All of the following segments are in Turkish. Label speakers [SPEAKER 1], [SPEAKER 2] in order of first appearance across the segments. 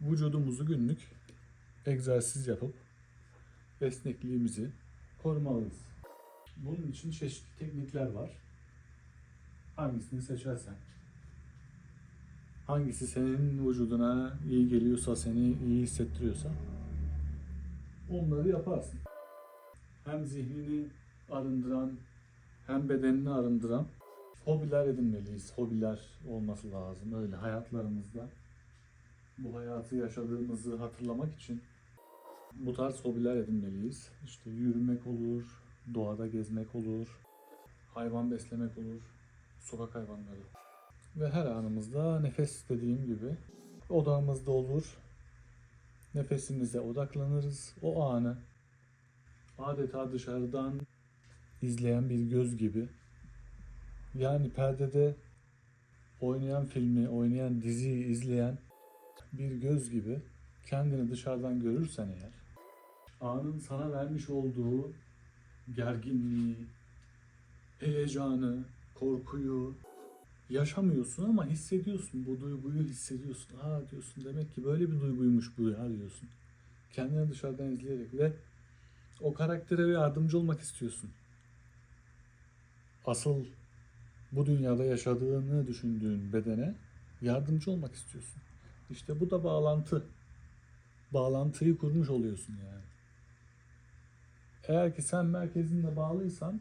[SPEAKER 1] vücudumuzu günlük egzersiz yapıp esnekliğimizi korumalıyız. Bunun için çeşitli teknikler var. Hangisini seçersen. Hangisi senin vücuduna iyi geliyorsa, seni iyi hissettiriyorsa onları yaparsın. Hem zihnini arındıran hem bedenini arındıran hobiler edinmeliyiz. Hobiler olması lazım öyle hayatlarımızda. Bu hayatı yaşadığımızı hatırlamak için bu tarz hobiler edinmeliyiz. İşte yürümek olur, doğada gezmek olur, hayvan beslemek olur, sokak hayvanları. Ve her anımızda nefes dediğim gibi odağımızda olur. Nefesimize odaklanırız. O anı adeta dışarıdan izleyen bir göz gibi. Yani perdede oynayan filmi, oynayan diziyi izleyen bir göz gibi kendini dışarıdan görürsen eğer, anın sana vermiş olduğu gerginliği, heyecanı, korkuyu yaşamıyorsun ama hissediyorsun. Bu duyguyu hissediyorsun. Aa diyorsun demek ki böyle bir duyguymuş bu ya diyorsun. Kendini dışarıdan izleyerek ve o karaktere yardımcı olmak istiyorsun. Asıl bu dünyada yaşadığını düşündüğün bedene yardımcı olmak istiyorsun. İşte bu da bağlantı. Bağlantıyı kurmuş oluyorsun yani. Eğer ki sen merkezinle bağlıysan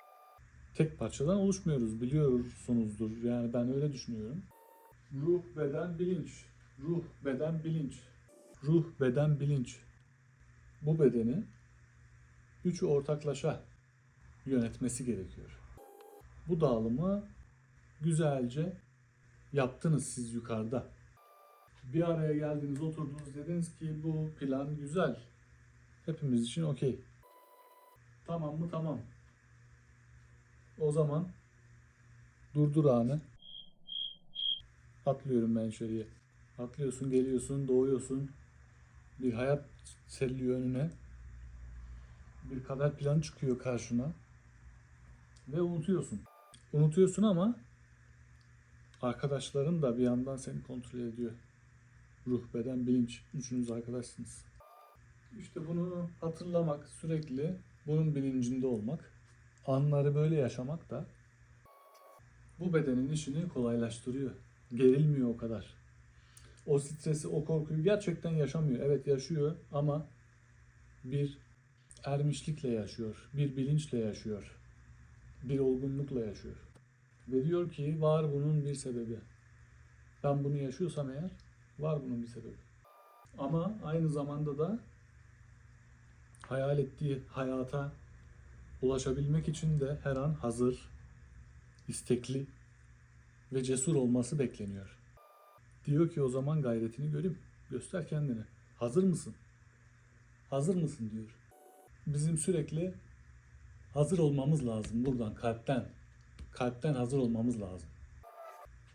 [SPEAKER 1] tek parçadan oluşmuyoruz biliyorsunuzdur. Yani ben öyle düşünüyorum. Ruh, beden, bilinç. Ruh, beden, bilinç. Ruh, beden, bilinç. Bu bedeni üçü ortaklaşa yönetmesi gerekiyor. Bu dağılımı güzelce yaptınız siz yukarıda. Bir araya geldiniz, oturdunuz dediniz ki bu plan güzel. Hepimiz için okey. Tamam mı? Tamam. O zaman durdur anı. Atlıyorum ben içeriye. Atlıyorsun, geliyorsun, doğuyorsun. Bir hayat seriliyor önüne. Bir kader planı çıkıyor karşına. Ve unutuyorsun. Unutuyorsun ama arkadaşların da bir yandan seni kontrol ediyor. Ruh, beden, bilinç. Üçünüz arkadaşsınız. İşte bunu hatırlamak, sürekli bunun bilincinde olmak, anları böyle yaşamak da bu bedenin işini kolaylaştırıyor. Gerilmiyor o kadar. O stresi, o korkuyu gerçekten yaşamıyor. Evet yaşıyor ama bir ermişlikle yaşıyor, bir bilinçle yaşıyor, bir olgunlukla yaşıyor. Ve diyor ki var bunun bir sebebi. Ben bunu yaşıyorsam eğer var bunun bir sebebi. Ama aynı zamanda da hayal ettiği hayata ulaşabilmek için de her an hazır, istekli ve cesur olması bekleniyor. Diyor ki o zaman gayretini göreyim. Göster kendini. Hazır mısın? Hazır mısın diyor. Bizim sürekli hazır olmamız lazım buradan kalpten. Kalpten hazır olmamız lazım.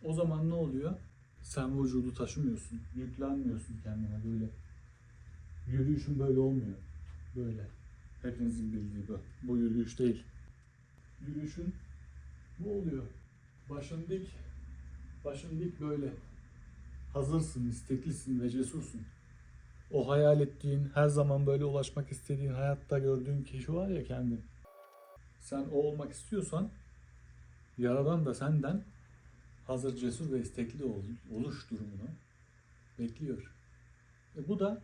[SPEAKER 1] O zaman ne oluyor? Sen vücudu taşımıyorsun, yüklenmiyorsun kendine böyle. Yürüyüşün böyle olmuyor. Böyle. Hepinizin bildiği bu. Bu yürüyüş değil. Yürüyüşün bu oluyor. Başın dik. Başın dik böyle. Hazırsın, isteklisin ve cesursun. O hayal ettiğin, her zaman böyle ulaşmak istediğin, hayatta gördüğün kişi var ya kendin. Sen o olmak istiyorsan, Yaradan da senden hazır, cesur ve istekli ol, oluş durumunu bekliyor. E bu da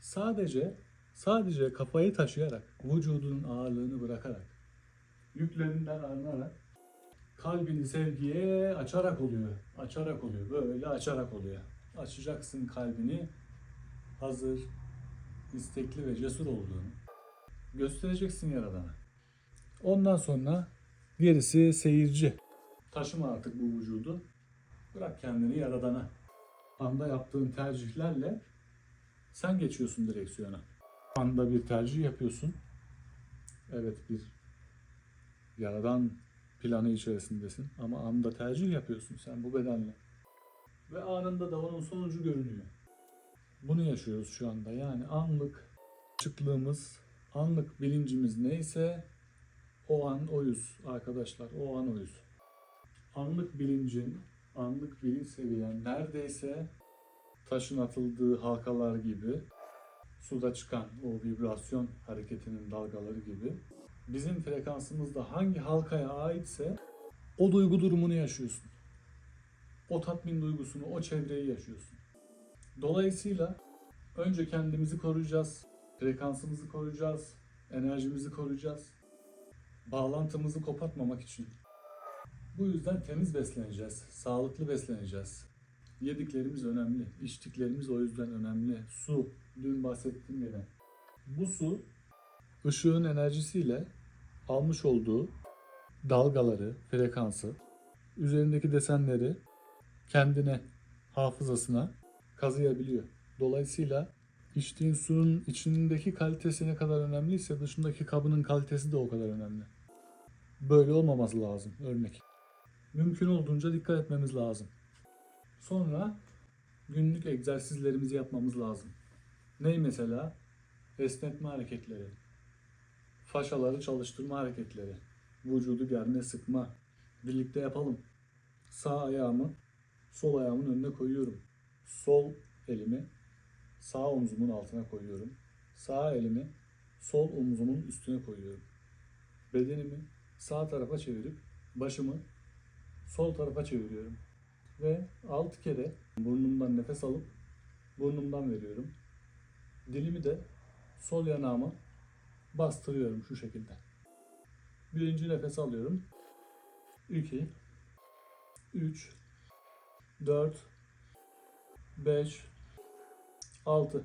[SPEAKER 1] sadece sadece kafayı taşıyarak, vücudunun ağırlığını bırakarak, yüklerinden arınarak, kalbini sevgiye açarak oluyor. Açarak oluyor. Böyle açarak oluyor. Açacaksın kalbini hazır, istekli ve cesur olduğunu. Göstereceksin Yaradan'a. Ondan sonra gerisi seyirci. Taşıma artık bu vücudu. Bırak kendini Yaradan'a. Anda yaptığın tercihlerle sen geçiyorsun direksiyona. Anda bir tercih yapıyorsun. Evet bir yaradan planı içerisindesin ama anda tercih yapıyorsun sen bu bedenle. Ve anında da onun sonucu görünüyor. Bunu yaşıyoruz şu anda. Yani anlık çıklığımız, anlık bilincimiz neyse o an oyuz arkadaşlar. O an oyuz. Anlık bilincin, anlık bilinç seviyen neredeyse taşın atıldığı halkalar gibi, suda çıkan o vibrasyon hareketinin dalgaları gibi bizim frekansımızda hangi halkaya aitse o duygu durumunu yaşıyorsun. O tatmin duygusunu, o çevreyi yaşıyorsun. Dolayısıyla önce kendimizi koruyacağız, frekansımızı koruyacağız, enerjimizi koruyacağız. Bağlantımızı kopartmamak için. Bu yüzden temiz besleneceğiz, sağlıklı besleneceğiz. Yediklerimiz önemli, içtiklerimiz o yüzden önemli. Su, dün bahsettiğim gibi. Bu su ışığın enerjisiyle almış olduğu dalgaları, frekansı, üzerindeki desenleri kendine, hafızasına kazıyabiliyor. Dolayısıyla içtiğin suyun içindeki kalitesi ne kadar önemliyse dışındaki kabının kalitesi de o kadar önemli. Böyle olmaması lazım örnek. Mümkün olduğunca dikkat etmemiz lazım. Sonra günlük egzersizlerimizi yapmamız lazım. Ney mesela? Esnetme hareketleri. Faşaları çalıştırma hareketleri. Vücudu germe sıkma. Birlikte yapalım. Sağ ayağımı sol ayağımın önüne koyuyorum. Sol elimi sağ omzumun altına koyuyorum. Sağ elimi sol omzumun üstüne koyuyorum. Bedenimi sağ tarafa çevirip başımı sol tarafa çeviriyorum. Ve 6 kere burnumdan nefes alıp burnumdan veriyorum. Dilimi de sol yanağıma bastırıyorum şu şekilde. Birinci nefes alıyorum. 2 3 4 5 6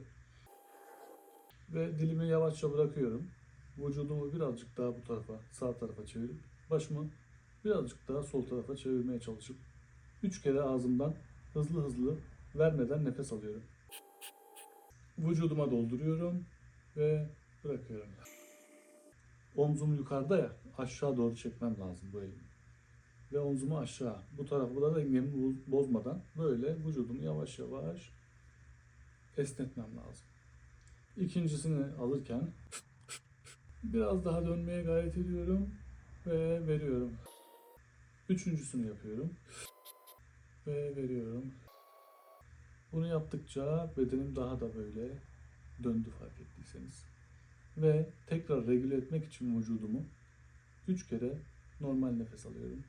[SPEAKER 1] ve dilimi yavaşça bırakıyorum. Vücudumu birazcık daha bu tarafa, sağ tarafa çevirip başımı birazcık daha sol tarafa çevirmeye çalışıp 3 kere ağzımdan hızlı hızlı vermeden nefes alıyorum. Vücuduma dolduruyorum ve bırakıyorum. Omzum yukarıda ya aşağı doğru çekmem lazım bu elimi. Ve omzumu aşağı. Bu tarafı da dengemi boz- bozmadan böyle vücudumu yavaş yavaş esnetmem lazım. İkincisini alırken biraz daha dönmeye gayret ediyorum ve veriyorum. Üçüncüsünü yapıyorum ve veriyorum. Bunu yaptıkça bedenim daha da böyle döndü fark ettiyseniz. Ve tekrar regüle etmek için vücudumu üç kere normal nefes alıyorum.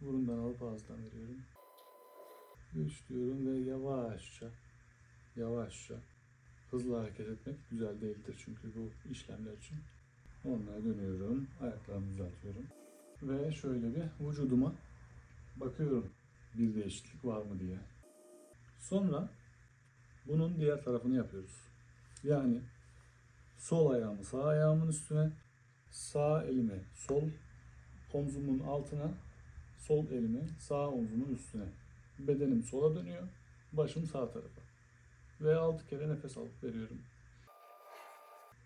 [SPEAKER 1] Burundan alıp ağızdan veriyorum. Üç diyorum ve yavaşça, yavaşça hızlı hareket etmek güzel değildir çünkü bu işlemler için. Normale dönüyorum, ayaklarımı uzatıyorum. Ve şöyle bir vücuduma bakıyorum bir değişiklik var mı diye. Sonra bunun diğer tarafını yapıyoruz. Yani sol ayağımı sağ ayağımın üstüne, sağ elimi sol omzumun altına, sol elimi sağ omzumun üstüne. Bedenim sola dönüyor, başım sağ tarafa. Ve 6 kere nefes alıp veriyorum.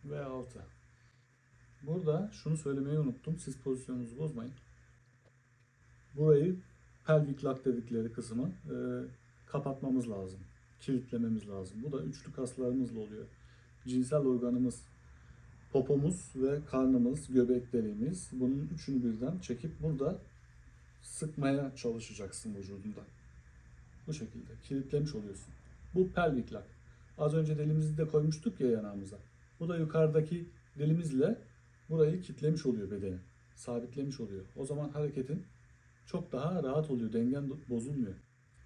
[SPEAKER 1] Ve 6. Burada şunu söylemeyi unuttum. Siz pozisyonunuzu bozmayın. Burayı pelvik lak dedikleri kısmı e, kapatmamız lazım. Kilitlememiz lazım. Bu da üçlü kaslarımızla oluyor. Cinsel organımız, popomuz ve karnımız, göbek deliğimiz. Bunun üçünü birden çekip burada sıkmaya çalışacaksın vücudunda. Bu şekilde kilitlemiş oluyorsun. Bu pelvik lak. Az önce delimizi de koymuştuk ya yanağımıza. Bu da yukarıdaki delimizle burayı kitlemiş oluyor bedeni. Sabitlemiş oluyor. O zaman hareketin çok daha rahat oluyor. Dengen bozulmuyor.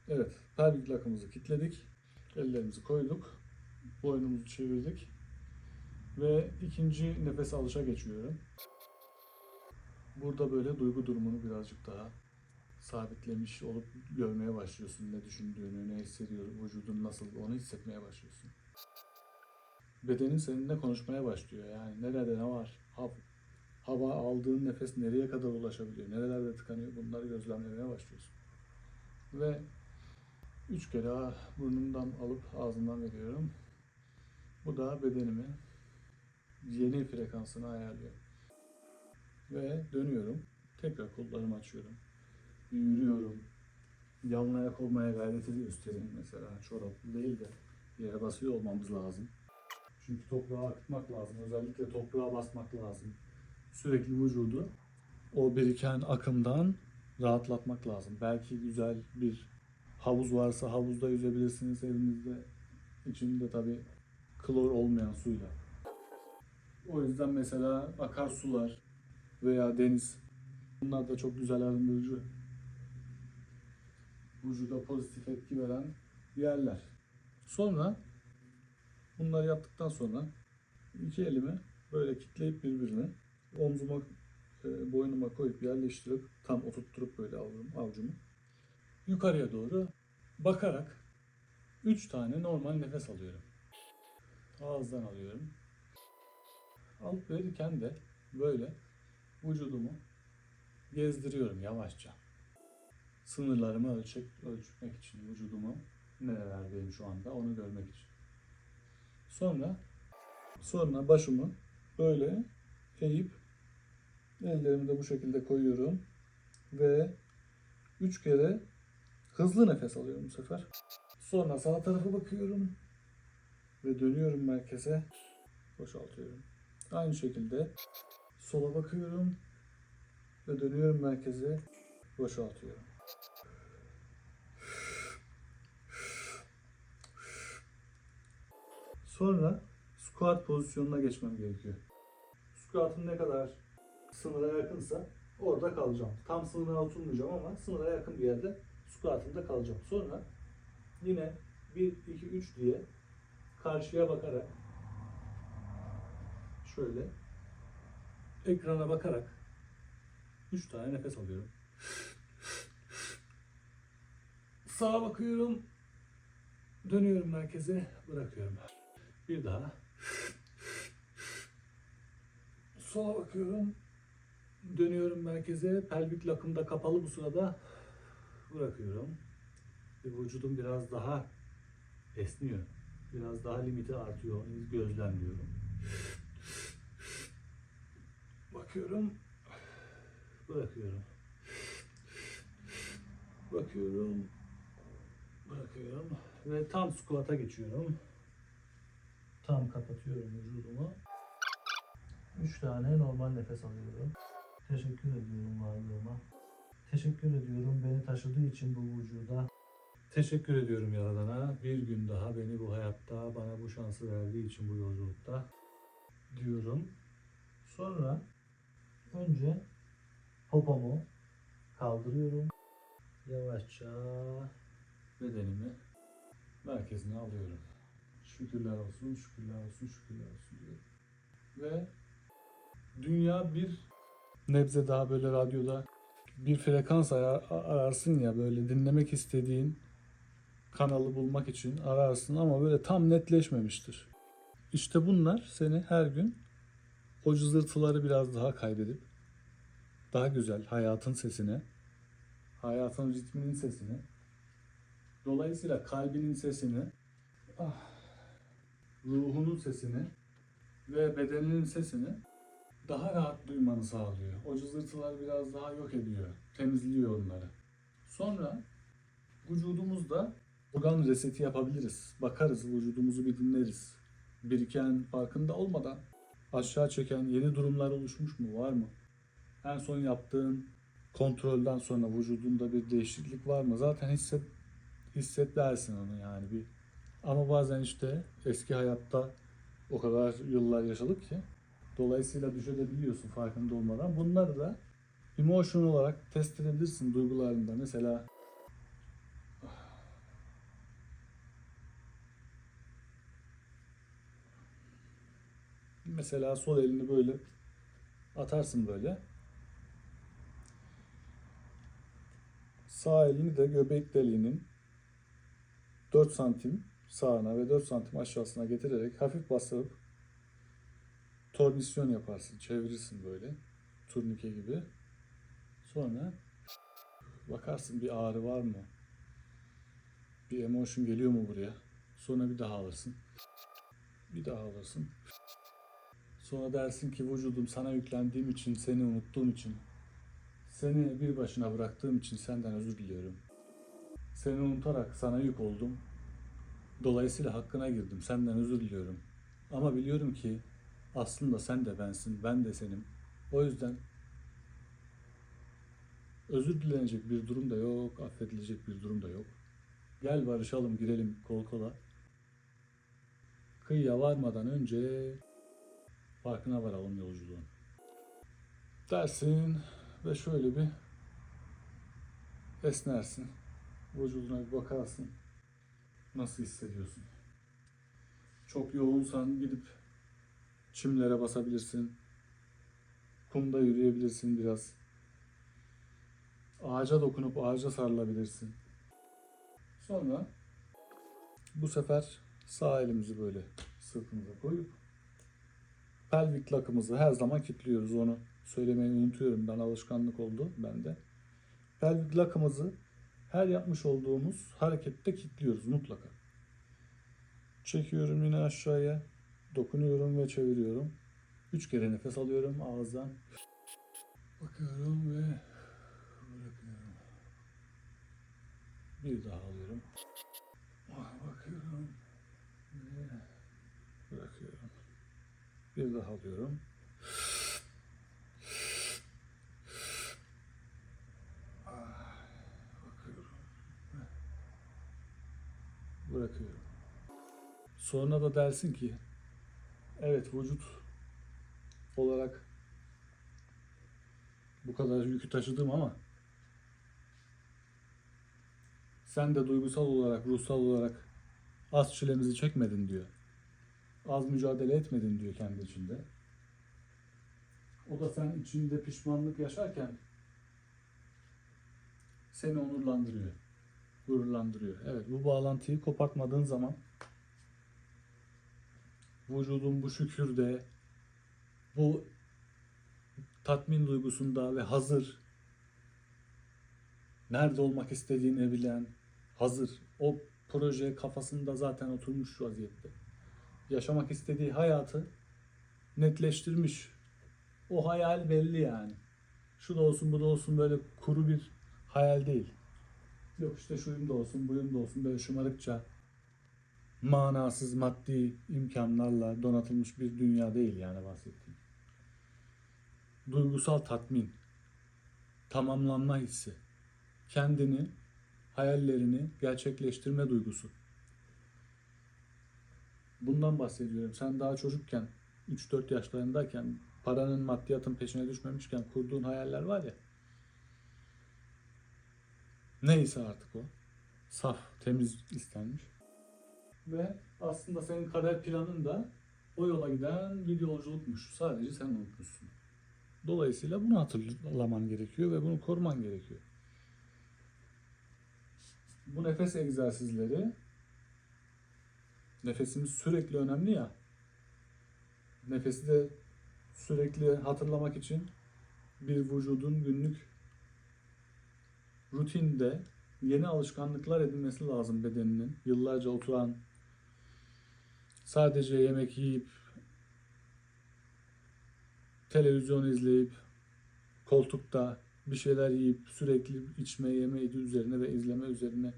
[SPEAKER 1] Evet, pelvik lakımızı kilitledik. Ellerimizi koyduk. Boynumuzu çevirdik. Ve ikinci nefes alışa geçiyorum. Burada böyle duygu durumunu birazcık daha sabitlemiş olup görmeye başlıyorsun. Ne düşündüğünü, ne hissediyor, vücudun nasıl onu hissetmeye başlıyorsun. Bedenin seninle konuşmaya başlıyor. Yani nerede ne var? Hava, aldığın nefes nereye kadar ulaşabiliyor? Nerelerde tıkanıyor? Bunları gözlemlemeye başlıyorsun. Ve üç kere burnumdan alıp ağzımdan veriyorum. Bu da bedenimi yeni frekansına ayarlıyor. Ve dönüyorum. Tekrar kollarımı açıyorum. Yürüyorum. Yan ayak olmaya gayreti göstereyim mesela. Çoraplı değil de yere basıyor olmamız lazım. Çünkü toprağa akıtmak lazım. Özellikle toprağa basmak lazım. Sürekli vücudu o biriken akımdan rahatlatmak lazım. Belki güzel bir Havuz varsa havuzda yüzebilirsiniz evinizde. İçinde tabi klor olmayan suyla. O yüzden mesela akarsular veya deniz bunlar da çok güzel arındırıcı. Vücuda pozitif etki veren yerler. Sonra bunları yaptıktan sonra iki elimi böyle kitleyip birbirine omzuma e, boynuma koyup yerleştirip tam oturtturup böyle avucumu, avucumu yukarıya doğru bakarak üç tane normal nefes alıyorum. Ağızdan alıyorum. Alıp verirken de böyle vücudumu gezdiriyorum yavaşça. Sınırlarımı ölçek, ölçmek için vücudumu nerelerdeyim şu anda onu görmek için. Sonra sonra başımı böyle eğip ellerimi de bu şekilde koyuyorum ve üç kere hızlı nefes alıyorum bu sefer. Sonra sağ tarafa bakıyorum ve dönüyorum merkeze boşaltıyorum. Aynı şekilde sola bakıyorum ve dönüyorum merkeze boşaltıyorum. Sonra squat pozisyonuna geçmem gerekiyor. Squat'ın ne kadar sınıra yakınsa orada kalacağım. Tam sınıra oturmayacağım ama sınıra yakın bir yerde squat'ımda kalacağım. Sonra yine 1, 2, 3 diye karşıya bakarak şöyle ekrana bakarak 3 tane nefes alıyorum. Sağa bakıyorum. Dönüyorum merkeze, bırakıyorum. Bir daha. Sola bakıyorum. Dönüyorum merkeze. Pelvik lakımda kapalı bu sırada. Bırakıyorum. Ve vücudum biraz daha esniyor. Biraz daha limiti artıyor. Onu gözlemliyorum. Bakıyorum. Bırakıyorum. Bakıyorum. Bırakıyorum. Ve tam squat'a geçiyorum. Tam kapatıyorum vücudumu. Üç tane normal nefes alıyorum. Teşekkür ediyorum varlığıma. Teşekkür ediyorum beni taşıdığı için bu vücuda. Teşekkür ediyorum Yaradan'a. Bir gün daha beni bu hayatta, bana bu şansı verdiği için bu yolculukta diyorum. Sonra önce popomu kaldırıyorum. Yavaşça bedenimi merkezine alıyorum. Şükürler olsun, şükürler olsun, şükürler olsun diyorum. Ve dünya bir nebze daha böyle radyoda bir frekans arar- ararsın ya böyle dinlemek istediğin kanalı bulmak için ararsın ama böyle tam netleşmemiştir. İşte bunlar seni her gün o cızırtıları biraz daha kaybedip daha güzel hayatın sesine, hayatın ritminin sesine, dolayısıyla kalbinin sesini, ah, ruhunun sesini ve bedeninin sesini daha rahat duymanı sağlıyor. O cızırtılar biraz daha yok ediyor, temizliyor onları. Sonra vücudumuzda organ reseti yapabiliriz. Bakarız, vücudumuzu bir dinleriz. Biriken, farkında olmadan aşağı çeken yeni durumlar oluşmuş mu, var mı? En son yaptığın kontrolden sonra vücudunda bir değişiklik var mı? Zaten hisset, hisset dersin onu yani bir. Ama bazen işte eski hayatta o kadar yıllar yaşadık ki dolayısıyla düşebiliyorsun farkında olmadan. Bunları da emotion olarak test edebilirsin duygularında. Mesela Mesela sol elini böyle atarsın böyle. Sağ elini de göbek deliğinin 4 santim sağına ve 4 santim aşağısına getirerek hafif bastırıp tornisyon yaparsın. Çevirirsin böyle. Turnike gibi. Sonra bakarsın bir ağrı var mı? Bir emotion geliyor mu buraya? Sonra bir daha alırsın. Bir daha alırsın. Sonra dersin ki vücudum sana yüklendiğim için, seni unuttuğum için, seni bir başına bıraktığım için senden özür diliyorum. Seni unutarak sana yük oldum. Dolayısıyla hakkına girdim. Senden özür diliyorum. Ama biliyorum ki aslında sen de bensin, ben de senim. O yüzden özür dilenecek bir durum da yok, affedilecek bir durum da yok. Gel barışalım girelim kol kola. Kıyıya varmadan önce farkına varalım yolculuğun. Dersin ve şöyle bir esnersin. Vücuduna bir bakarsın. Nasıl hissediyorsun? Çok yoğunsan gidip çimlere basabilirsin. Kumda yürüyebilirsin biraz. Ağaca dokunup ağaca sarılabilirsin. Sonra bu sefer sağ elimizi böyle sırtımıza koyup pelvik lakımızı her zaman kilitliyoruz onu söylemeyi unutuyorum ben alışkanlık oldu bende. Pelvik lakımızı her yapmış olduğumuz harekette kilitliyoruz mutlaka. Çekiyorum yine aşağıya. Dokunuyorum ve çeviriyorum. Üç kere nefes alıyorum ağızdan. Bakıyorum ve bırakıyorum. Bir daha alıyorum. Bakıyorum ve bırakıyorum. Bir daha alıyorum. Bırakıyorum. Sonra da dersin ki evet vücut olarak bu kadar yükü taşıdım ama sen de duygusal olarak, ruhsal olarak az çilemizi çekmedin diyor. Az mücadele etmedin diyor kendi içinde. O da sen içinde pişmanlık yaşarken seni onurlandırıyor, gururlandırıyor. Evet bu bağlantıyı kopartmadığın zaman vücudun bu şükürde, bu tatmin duygusunda ve hazır, nerede olmak istediğini bilen, hazır, o proje kafasında zaten oturmuş vaziyette. Yaşamak istediği hayatı netleştirmiş. O hayal belli yani. Şu da olsun bu da olsun böyle kuru bir hayal değil. Yok işte şuyum da olsun buyum da olsun böyle şımarıkça manasız maddi imkanlarla donatılmış bir dünya değil yani bahsettiğim. Duygusal tatmin, tamamlanma hissi, kendini, hayallerini gerçekleştirme duygusu. Bundan bahsediyorum. Sen daha çocukken, 3-4 yaşlarındayken, paranın, maddiyatın peşine düşmemişken kurduğun hayaller var ya. Neyse artık o. Saf, temiz istenmiş. Ve aslında senin kader planın da o yola giden bir yolculukmuş. Sadece sen unutmuşsun. Dolayısıyla bunu hatırlaman gerekiyor ve bunu koruman gerekiyor. Bu nefes egzersizleri nefesimiz sürekli önemli ya. Nefesi de sürekli hatırlamak için bir vücudun günlük rutinde yeni alışkanlıklar edinmesi lazım bedeninin. Yıllarca oturan, sadece yemek yiyip, televizyon izleyip, koltukta bir şeyler yiyip sürekli içme, yeme üzerine ve izleme üzerine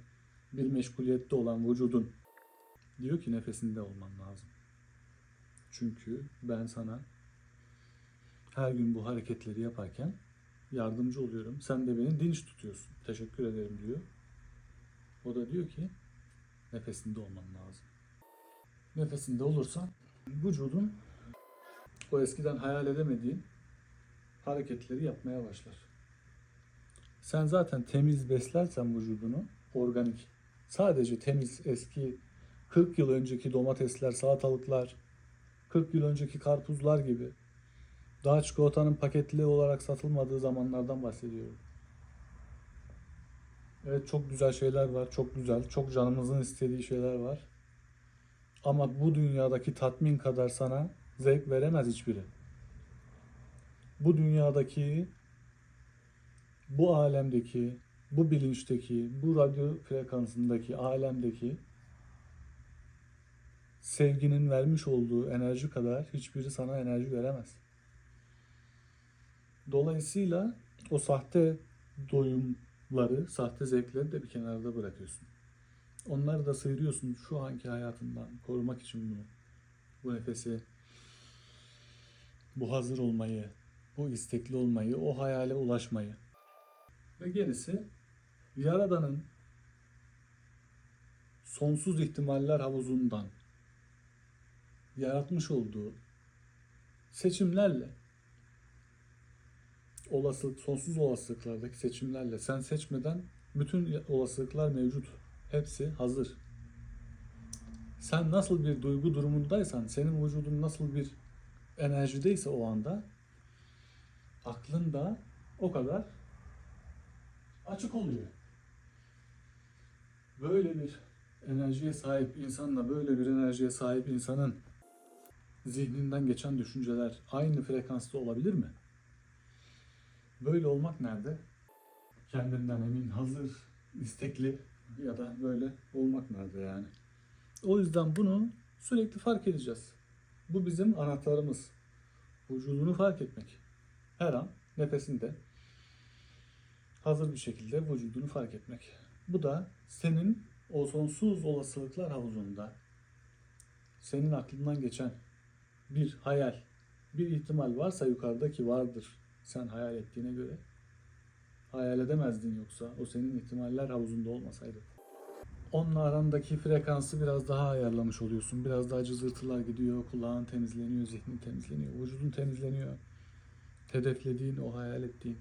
[SPEAKER 1] bir meşguliyette olan vücudun diyor ki nefesinde olman lazım. Çünkü ben sana her gün bu hareketleri yaparken yardımcı oluyorum. Sen de beni dinç tutuyorsun. Teşekkür ederim diyor. O da diyor ki nefesinde olman lazım. Nefesinde olursan vücudun o eskiden hayal edemediğin hareketleri yapmaya başlar. Sen zaten temiz beslersen vücudunu, organik, sadece temiz eski 40 yıl önceki domatesler, salatalıklar, 40 yıl önceki karpuzlar gibi daha çikolatanın paketli olarak satılmadığı zamanlardan bahsediyorum. Evet çok güzel şeyler var, çok güzel, çok canımızın istediği şeyler var. Ama bu dünyadaki tatmin kadar sana zevk veremez hiçbiri. Bu dünyadaki, bu alemdeki, bu bilinçteki, bu radyo frekansındaki, alemdeki sevginin vermiş olduğu enerji kadar hiçbiri sana enerji veremez. Dolayısıyla o sahte doyumları, sahte zevkleri de bir kenarda bırakıyorsun. Onları da sıyırıyorsun şu anki hayatından korumak için bunu. Bu nefesi, bu hazır olmayı, bu istekli olmayı, o hayale ulaşmayı. Ve gerisi Yaradan'ın sonsuz ihtimaller havuzundan yaratmış olduğu seçimlerle olasılık sonsuz olasılıklardaki seçimlerle sen seçmeden bütün olasılıklar mevcut. Hepsi hazır. Sen nasıl bir duygu durumundaysan, senin vücudun nasıl bir enerjideyse o anda aklın da o kadar açık oluyor. Böyle bir enerjiye sahip insanla böyle bir enerjiye sahip insanın zihninden geçen düşünceler aynı frekansta olabilir mi? Böyle olmak nerede? Kendinden emin, hazır, istekli ya da böyle olmak nerede yani? O yüzden bunu sürekli fark edeceğiz. Bu bizim anahtarımız. Vücudunu fark etmek. Her an nefesinde hazır bir şekilde vücudunu fark etmek. Bu da senin o sonsuz olasılıklar havuzunda senin aklından geçen bir hayal, bir ihtimal varsa yukarıdaki vardır. Sen hayal ettiğine göre. Hayal edemezdin yoksa o senin ihtimaller havuzunda olmasaydı. Onunla arandaki frekansı biraz daha ayarlamış oluyorsun. Biraz daha cızırtılar gidiyor, kulağın temizleniyor, zihnin temizleniyor, vücudun temizleniyor. Hedeflediğin, o hayal ettiğin.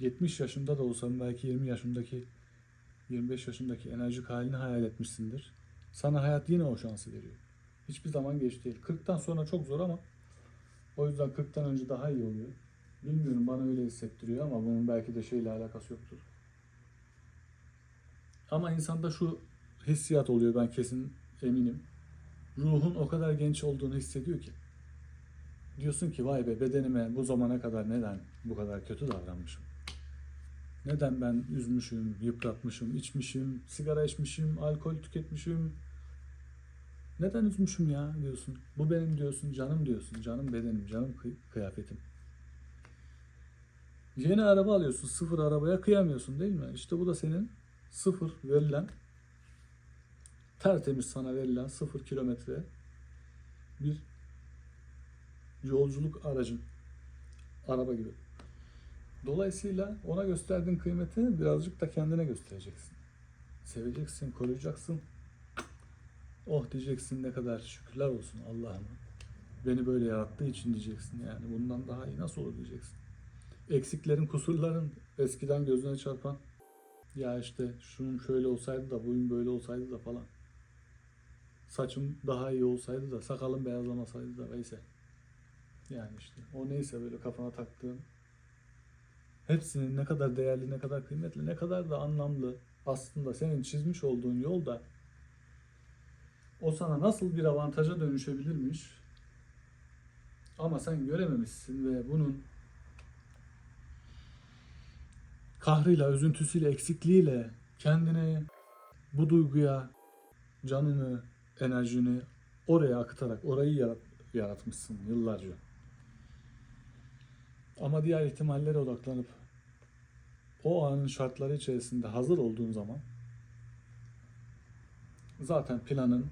[SPEAKER 1] 70 yaşında da olsan belki 20 yaşındaki 25 yaşındaki enerjik halini hayal etmişsindir. Sana hayat yine o şansı veriyor. Hiçbir zaman geç değil. 40'tan sonra çok zor ama o yüzden 40'tan önce daha iyi oluyor. Bilmiyorum bana öyle hissettiriyor ama bunun belki de şeyle alakası yoktur. Ama insanda şu hissiyat oluyor ben kesin eminim. Ruhun o kadar genç olduğunu hissediyor ki. Diyorsun ki vay be bedenime bu zamana kadar neden bu kadar kötü davranmışım? Neden ben üzmüşüm, yıpratmışım, içmişim, sigara içmişim, alkol tüketmişim? Neden üzmüşüm ya diyorsun. Bu benim diyorsun, canım diyorsun. Canım bedenim, canım kıy- kıyafetim. Yeni araba alıyorsun, sıfır arabaya kıyamıyorsun değil mi? İşte bu da senin sıfır verilen, tertemiz sana verilen sıfır kilometre bir yolculuk aracın. Araba gibi. Dolayısıyla ona gösterdiğin kıymeti birazcık da kendine göstereceksin. Seveceksin, koruyacaksın. Oh diyeceksin ne kadar şükürler olsun Allah'ıma. Beni böyle yarattığı için diyeceksin yani. Bundan daha iyi nasıl olur diyeceksin. Eksiklerin, kusurların eskiden gözüne çarpan ya işte şunun şöyle olsaydı da bugün böyle olsaydı da falan. Saçım daha iyi olsaydı da sakalım beyazlamasaydı da neyse. Yani işte o neyse böyle kafana taktığın hepsinin ne kadar değerli, ne kadar kıymetli, ne kadar da anlamlı aslında senin çizmiş olduğun yolda o sana nasıl bir avantaja dönüşebilirmiş ama sen görememişsin ve bunun kahrıyla, üzüntüsüyle, eksikliğiyle kendini bu duyguya, canını, enerjini oraya akıtarak orayı yarat, yaratmışsın yıllarca. Ama diğer ihtimallere odaklanıp o anın şartları içerisinde hazır olduğun zaman zaten planın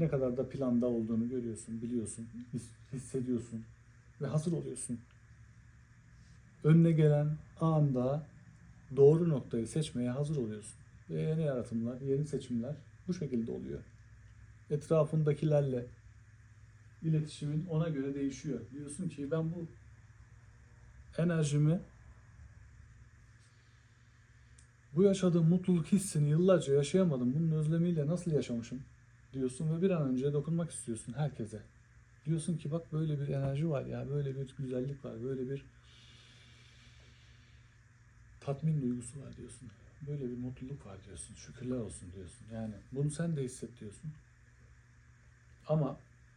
[SPEAKER 1] ne kadar da planda olduğunu görüyorsun, biliyorsun, his- hissediyorsun ve hazır oluyorsun. Önüne gelen anda doğru noktayı seçmeye hazır oluyorsun. Ve yeni yaratımlar, yeni seçimler bu şekilde oluyor. Etrafındakilerle iletişimin ona göre değişiyor. Diyorsun ki ben bu enerjimi bu yaşadığım mutluluk hissini yıllarca yaşayamadım. Bunun özlemiyle nasıl yaşamışım diyorsun ve bir an önce dokunmak istiyorsun herkese. Diyorsun ki bak böyle bir enerji var ya, böyle bir güzellik var, böyle bir tatmin duygusu var diyorsun. Böyle bir mutluluk var diyorsun. Şükürler olsun diyorsun. Yani bunu sen de hisset diyorsun. Ama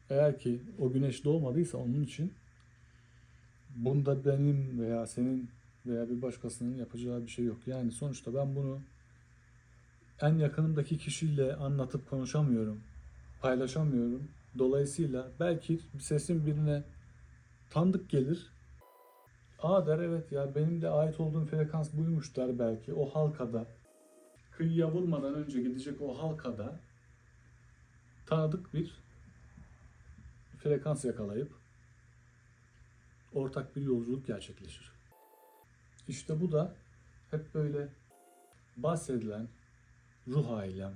[SPEAKER 1] eğer ki o güneş doğmadıysa onun için bunda benim veya senin veya bir başkasının yapacağı bir şey yok. Yani sonuçta ben bunu en yakınımdaki kişiyle anlatıp konuşamıyorum. Paylaşamıyorum. Dolayısıyla belki sesim birine tanıdık gelir. Aa der evet ya benim de ait olduğum frekans buymuş der belki. O halkada kıyıya vurmadan önce gidecek o halkada tanıdık bir frekans yakalayıp ortak bir yolculuk gerçekleşir. İşte bu da hep böyle bahsedilen, ruh ailem.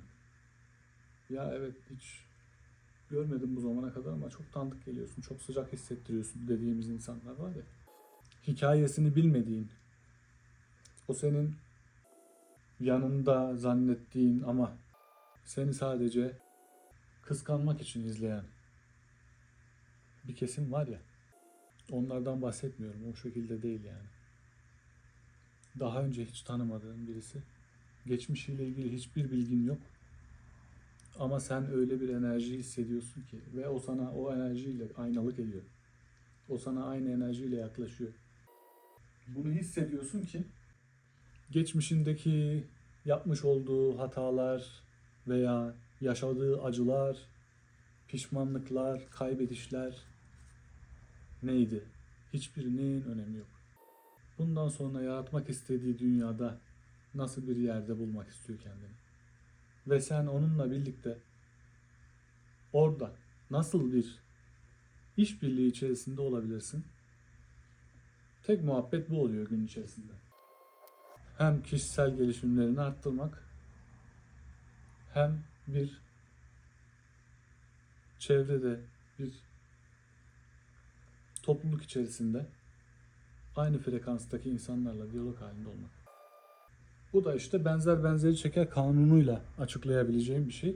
[SPEAKER 1] Ya evet hiç görmedim bu zamana kadar ama çok tanıdık geliyorsun, çok sıcak hissettiriyorsun dediğimiz insanlar var ya. Hikayesini bilmediğin, o senin yanında zannettiğin ama seni sadece kıskanmak için izleyen bir kesim var ya. Onlardan bahsetmiyorum. O şekilde değil yani. Daha önce hiç tanımadığın birisi. Geçmişiyle ilgili hiçbir bilgin yok. Ama sen öyle bir enerji hissediyorsun ki ve o sana o enerjiyle aynalık ediyor. O sana aynı enerjiyle yaklaşıyor. Bunu hissediyorsun ki geçmişindeki yapmış olduğu hatalar veya yaşadığı acılar, pişmanlıklar, kaybedişler neydi? Hiçbirinin önemi yok. Bundan sonra yaratmak istediği dünyada nasıl bir yerde bulmak istiyor kendini? Ve sen onunla birlikte orada nasıl bir işbirliği içerisinde olabilirsin? Tek muhabbet bu oluyor gün içerisinde. Hem kişisel gelişimlerini arttırmak hem bir çevrede bir topluluk içerisinde aynı frekanstaki insanlarla diyalog halinde olmak. Bu da işte benzer benzeri çeker kanunuyla açıklayabileceğim bir şey.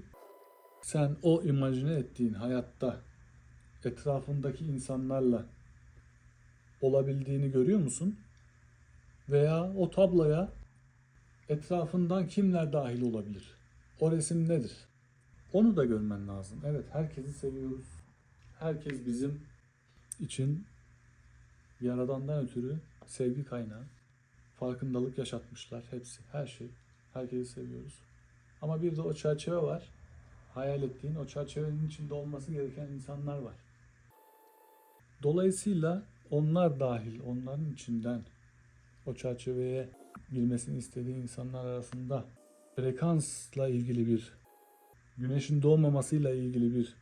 [SPEAKER 1] Sen o imajine ettiğin hayatta etrafındaki insanlarla olabildiğini görüyor musun? Veya o tabloya etrafından kimler dahil olabilir? O resim nedir? Onu da görmen lazım. Evet, herkesi seviyoruz. Herkes bizim için Yaradan'dan ötürü sevgi kaynağı. Farkındalık yaşatmışlar hepsi, her şey. Herkesi seviyoruz. Ama bir de o çerçeve var. Hayal ettiğin o çerçevenin içinde olması gereken insanlar var. Dolayısıyla onlar dahil, onların içinden o çerçeveye girmesini istediği insanlar arasında frekansla ilgili bir güneşin doğmamasıyla ilgili bir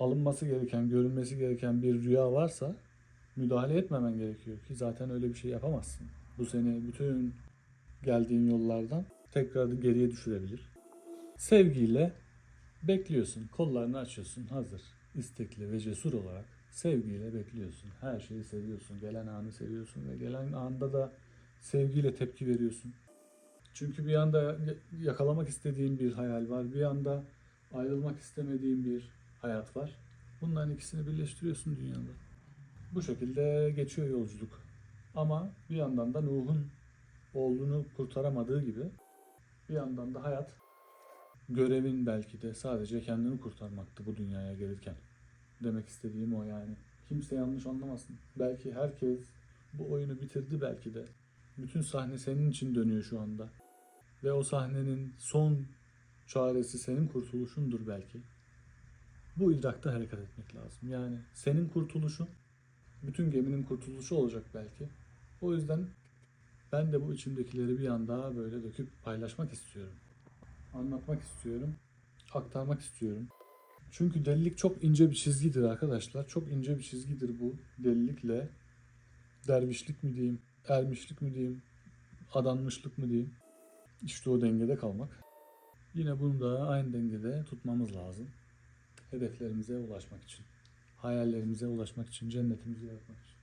[SPEAKER 1] alınması gereken, görülmesi gereken bir rüya varsa müdahale etmemen gerekiyor ki zaten öyle bir şey yapamazsın. Bu seni bütün geldiğin yollardan tekrar geriye düşürebilir. Sevgiyle bekliyorsun, kollarını açıyorsun, hazır, istekli ve cesur olarak sevgiyle bekliyorsun. Her şeyi seviyorsun, gelen anı seviyorsun ve gelen anda da sevgiyle tepki veriyorsun. Çünkü bir anda yakalamak istediğin bir hayal var, bir anda ayrılmak istemediğin bir hayat var. Bunların ikisini birleştiriyorsun dünyada. Bu şekilde geçiyor yolculuk. Ama bir yandan da Nuh'un oğlunu kurtaramadığı gibi bir yandan da hayat görevin belki de sadece kendini kurtarmaktı bu dünyaya gelirken. Demek istediğim o yani. Kimse yanlış anlamasın. Belki herkes bu oyunu bitirdi belki de. Bütün sahne senin için dönüyor şu anda. Ve o sahnenin son çaresi senin kurtuluşundur belki. Bu idrakta hareket etmek lazım. Yani senin kurtuluşun bütün geminin kurtuluşu olacak belki. O yüzden ben de bu içimdekileri bir an daha böyle döküp paylaşmak istiyorum. Anlatmak istiyorum. Aktarmak istiyorum. Çünkü delilik çok ince bir çizgidir arkadaşlar. Çok ince bir çizgidir bu delilikle. Dervişlik mi diyeyim, ermişlik mi diyeyim, adanmışlık mı diyeyim. İşte o dengede kalmak. Yine bunu da aynı dengede tutmamız lazım. Hedeflerimize ulaşmak için. Hayallerimize ulaşmak için, cennetimizi yaratmak için.